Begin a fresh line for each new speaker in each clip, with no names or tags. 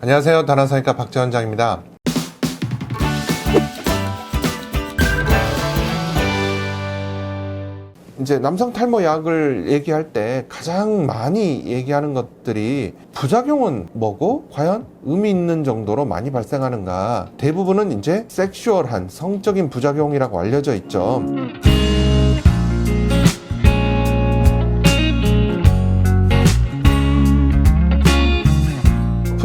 안녕하세요. 다나사니까 박재원장입니다. 이제 남성 탈모 약을 얘기할 때 가장 많이 얘기하는 것들이 부작용은 뭐고 과연 의미 있는 정도로 많이 발생하는가 대부분은 이제 섹슈얼한 성적인 부작용이라고 알려져 있죠.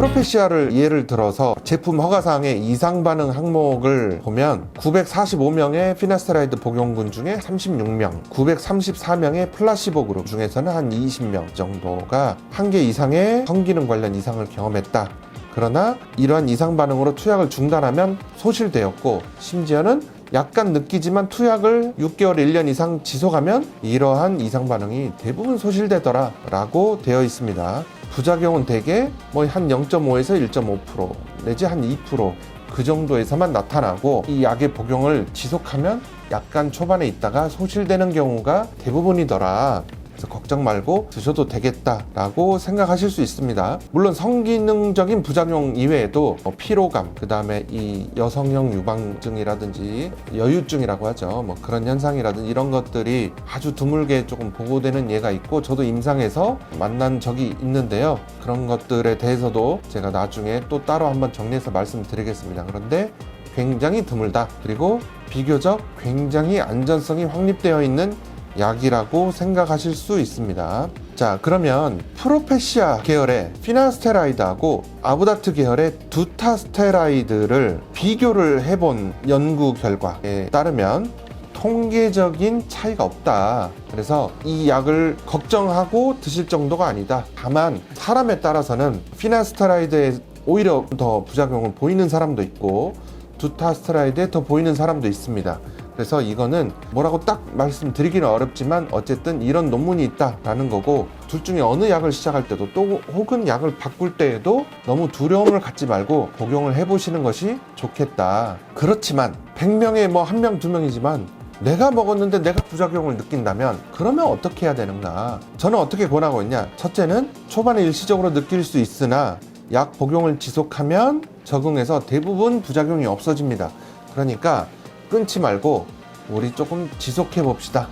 프로페시아를 예를 들어서 제품 허가사항의 이상 반응 항목을 보면 945명의 피나스테라이드 복용군 중에 36명, 934명의 플라시보 그룹 중에서는 한 20명 정도가 한 개 이상의 성기능 관련 이상을 경험했다. 그러나 이러한 이상 반응으로 투약을 중단하면 소실되었고 심지어는 약간 느끼지만 투약을 6개월, 1년 이상 지속하면 이러한 이상 반응이 대부분 소실되더라 라고 되어 있습니다. 부작용은 대개 뭐 한 0.5에서 1.5% 내지 한 2%그 정도에서만 나타나고 이 약의 복용을 지속하면 약간 초반에 있다가 소실되는 경우가 대부분이더라. 그래서 걱정 말고 드셔도 되겠다라고 생각하실 수 있습니다. 물론 성기능적인 부작용 이외에도 뭐 피로감, 그 다음에 이 여성형 유방증이라든지 여유증이라고 하죠. 뭐 그런 현상이라든지 이런 것들이 아주 드물게 조금 보고되는 예가 있고 저도 임상에서 만난 적이 있는데요. 그런 것들에 대해서도 제가 나중에 또 따로 한번 정리해서 말씀드리겠습니다. 그런데 굉장히 드물다. 그리고 비교적 굉장히 안전성이 확립되어 있는 약이라고 생각하실 수 있습니다. 자, 그러면 프로페시아 계열의 피나스테라이드하고 아부다트 계열의 두타스테라이드를 비교를 해본 연구 결과에 따르면 통계적인 차이가 없다. 그래서 이 약을 걱정하고 드실 정도가 아니다. 다만 사람에 따라서는 피나스테라이드에 오히려 더 부작용을 보이는 사람도 있고 두타스테라이드에 더 보이는 사람도 있습니다. 그래서 이거는 뭐라고 딱 말씀드리기는 어렵지만 어쨌든 이런 논문이 있다라는 거고 둘 중에 어느 약을 시작할 때도 또 혹은 약을 바꿀 때에도 너무 두려움을 갖지 말고 복용을 해보시는 것이 좋겠다. 그렇지만 100명에 뭐 한 명, 두 명이지만 내가 먹었는데 내가 부작용을 느낀다면 그러면 어떻게 해야 되는가? 저는 어떻게 권하고 있냐? 첫째는 초반에 일시적으로 느낄 수 있으나 약 복용을 지속하면 적응해서 대부분 부작용이 없어집니다. 그러니까 끊지 말고 우리 조금 지속해 봅시다.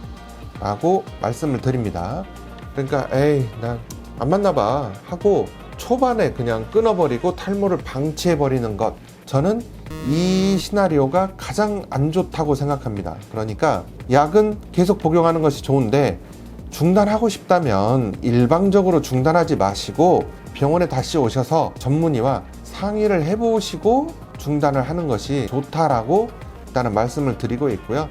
라고 말씀을 드립니다. 그러니까 에이 난안 맞나 봐 하고 초반에 그냥 끊어버리고 탈모를 방치해 버리는 것 저는 이 시나리오가 가장 안 좋다고 생각합니다. 그러니까 약은 계속 복용하는 것이 좋은데 중단하고 싶다면 일방적으로 중단하지 마시고 병원에 다시 오셔서 전문의와 상의를 해보시고 중단을 하는 것이 좋다라고 일단은 말씀을 드리고 있고요.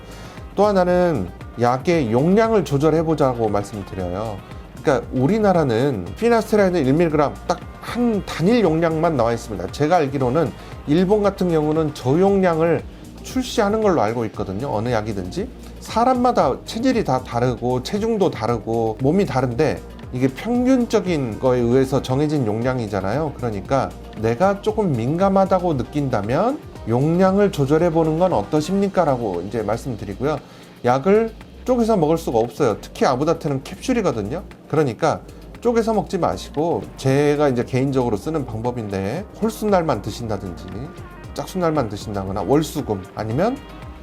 또 하나는 약의 용량을 조절해 보자고 말씀드려요. 그러니까 우리나라는 피나스테라이드 1mg 딱 한 단일 용량만 나와 있습니다. 제가 알기로는 일본 같은 경우는 저 용량을 출시하는 걸로 알고 있거든요. 어느 약이든지 사람마다 체질이 다 다르고 체중도 다르고 몸이 다른데 이게 평균적인 거에 의해서 정해진 용량이잖아요. 그러니까 내가 조금 민감하다고 느낀다면 용량을 조절해 보는 건 어떠십니까? 라고 이제 말씀드리고요. 약을 쪼개서 먹을 수가 없어요. 특히 아부다트는 캡슐이거든요. 그러니까 쪼개서 먹지 마시고 제가 이제 개인적으로 쓰는 방법인데 홀수날만 드신다든지 짝수날만 드신다거나 월수금 아니면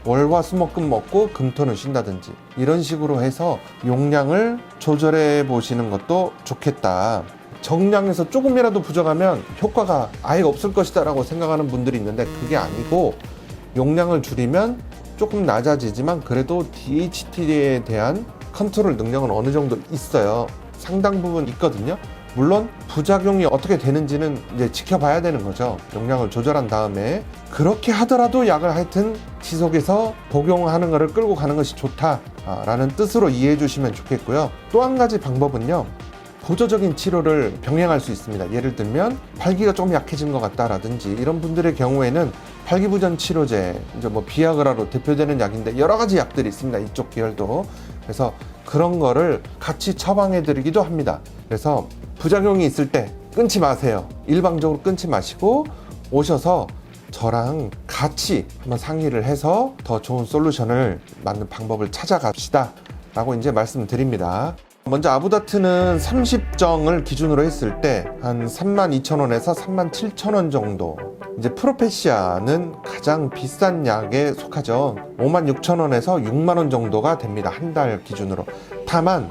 월화 수목금 먹고 금토는 쉰다든지 이런 식으로 해서 용량을 조절해 보시는 것도 좋겠다. 정량에서 조금이라도 부족하면 효과가 아예 없을 것이다 라고 생각하는 분들이 있는데 그게 아니고 용량을 줄이면 조금 낮아지지만 그래도 DHT에 대한 컨트롤 능력은 어느 정도 있어요. 상당 부분 있거든요. 물론 부작용이 어떻게 되는지는 이제 지켜봐야 되는 거죠. 용량을 조절한 다음에 그렇게 하더라도 약을 하여튼 지속해서 복용하는 것을 끌고 가는 것이 좋다라는 뜻으로 이해해 주시면 좋겠고요. 또 한 가지 방법은요. 보조적인 치료를 병행할 수 있습니다. 예를 들면 발기가 조금 약해진 것 같다라든지 이런 분들의 경우에는 발기부전 치료제, 이제 뭐 비아그라로 대표되는 약인데 여러 가지 약들이 있습니다. 이쪽 계열도. 그래서 그런 거를 같이 처방해 드리기도 합니다. 그래서 부작용이 있을 때 끊지 마세요. 일방적으로 끊지 마시고 오셔서 저랑 같이 한번 상의를 해서 더 좋은 솔루션을 맞는 방법을 찾아갑시다. 라고 이제 말씀드립니다. 먼저 아부다트는 30정을 기준으로 했을 때 한 32,000원에서 37,000원 정도. 이제 프로페시아는 가장 비싼 약에 속하죠. 56,000원에서 6만원 정도가 됩니다. 한 달 기준으로. 다만